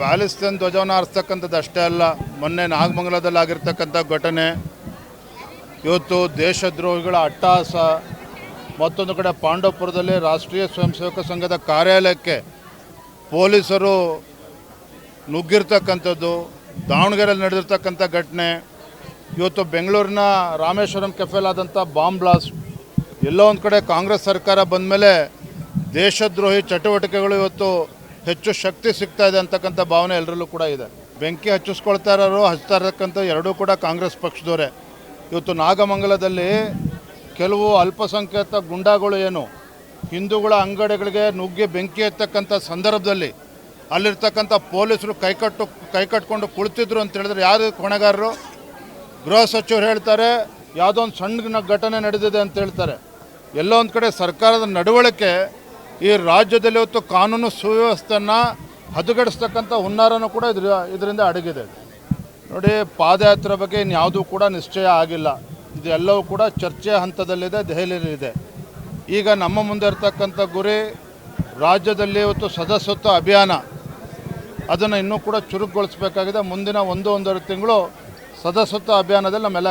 Palestine ಧ್ವಜವನ್ನು ಹಾರಿಸ್ತಕ್ಕಂಥದ್ದು ಅಷ್ಟೇ ಅಲ್ಲ, ಮೊನ್ನೆ ನಾಗಮಂಗಲದಲ್ಲಿ ಆಗಿರ್ತಕ್ಕಂಥ ಘಟನೆ, ಇವತ್ತು ದೇಶದ್ರೋಹಿಗಳ ಅಟ್ಟಹಾಸ ಮತ್ತೊಂದು ಕಡೆ ಪಾಂಡವಪುರದಲ್ಲಿ ರಾಷ್ಟ್ರೀಯ ಸ್ವಯಂ ಸೇವಕ ಸಂಘದ ಕಾರ್ಯಾಲಯಕ್ಕೆ ಪೊಲೀಸರು ನುಗ್ಗಿರ್ತಕ್ಕಂಥದ್ದು, ದಾವಣಗೆರೆಯಲ್ಲಿ ನಡೆದಿರ್ತಕ್ಕಂಥ ಘಟನೆ, ಇವತ್ತು ಬೆಂಗಳೂರಿನ ರಾಮೇಶ್ವರಂ ಕೆಫೆಲಾದಂಥ ಬಾಂಬ್ ಬ್ಲಾಸ್ಟ್, ಎಲ್ಲೋ ಒಂದು ಕಡೆ ಕಾಂಗ್ರೆಸ್ ಸರ್ಕಾರ ಬಂದ ಮೇಲೆ ದೇಶದ್ರೋಹಿ ಚಟುವಟಿಕೆಗಳು ಇವತ್ತು ಹೆಚ್ಚು ಶಕ್ತಿ ಸಿಗ್ತಾ ಇದೆ ಅಂತಕ್ಕಂಥ ಭಾವನೆ ಎಲ್ಲರಲ್ಲೂ ಕೂಡ ಇದೆ. ಬೆಂಕಿ ಹಚ್ಚಿಸ್ಕೊಳ್ತಾ ಇರೋರು ಹಚ್ತಾ ಇರತಕ್ಕಂಥ ಎರಡೂ ಕೂಡ ಕಾಂಗ್ರೆಸ್ ಪಕ್ಷದವರೇ. ಇವತ್ತು ನಾಗಮಂಗಲದಲ್ಲಿ ಕೆಲವು ಅಲ್ಪಸಂಖ್ಯಾತ ಗುಂಡಾಗಳು ಏನು, ಹಿಂದೂಗಳ ಅಂಗಡಿಗಳಿಗೆ ನುಗ್ಗಿ ಬೆಂಕಿ ಎತ್ತಕ್ಕಂಥ ಸಂದರ್ಭದಲ್ಲಿ ಅಲ್ಲಿರ್ತಕ್ಕಂಥ ಪೊಲೀಸರು ಕೈಕಟ್ಟು ಕೈಕಟ್ಕೊಂಡು ಕುಳಿತಿದ್ರು ಅಂತ ಹೇಳಿದ್ರೆ ಯಾರು ಕೊಣೆಗಾರರು ಗೃಹ ಸಚಿವರು ಹೇಳ್ತಾರೆ, ಯಾವುದೋ ಒಂದು ಸಣ್ಣ ಘಟನೆ ನಡೆದಿದೆ ಅಂತ ಹೇಳ್ತಾರೆ. ಎಲ್ಲೋ ಒಂದು ಕಡೆ ಸರ್ಕಾರದ ನಡವಳಿಕೆ ಈ ರಾಜ್ಯದಲ್ಲಿ ಇವತ್ತು ಕಾನೂನು ಸುವ್ಯವಸ್ಥೆಯನ್ನು ಹದಗೆಡಿಸ್ತಕ್ಕಂಥ ಹುನ್ನಾರನೂ ಕೂಡ ಇದ್ರ, ಇದರಿಂದ ಅಡಗಿದೆ. ನೋಡಿ, ಪಾದಯಾತ್ರೆ ಬಗ್ಗೆ ಇನ್ಯಾವುದೂ ಕೂಡ ನಿಶ್ಚಯ ಆಗಿಲ್ಲ. ಇದೆಲ್ಲವೂ ಕೂಡ ಚರ್ಚೆ ಹಂತದಲ್ಲಿದೆ ದೆಹಲಿಯಲ್ಲಿದೆ ಈಗ ನಮ್ಮ ಮುಂದೆ ಇರ್ತಕ್ಕಂಥ ಗುರಿ ರಾಜ್ಯದಲ್ಲಿ ಇವತ್ತು ಸದಸ್ಯತ್ವ ಅಭಿಯಾನ. ಅದನ್ನು ಇನ್ನೂ ಕೂಡ ಚುರುಕುಗೊಳಿಸಬೇಕಾಗಿದೆ. ಮುಂದಿನ ಒಂದು, ಒಂದೂವರೆ ತಿಂಗಳು ಸದಸ್ಯತ್ವ ಅಭಿಯಾನದಲ್ಲಿ ನಮ್ಮೆಲ್ಲ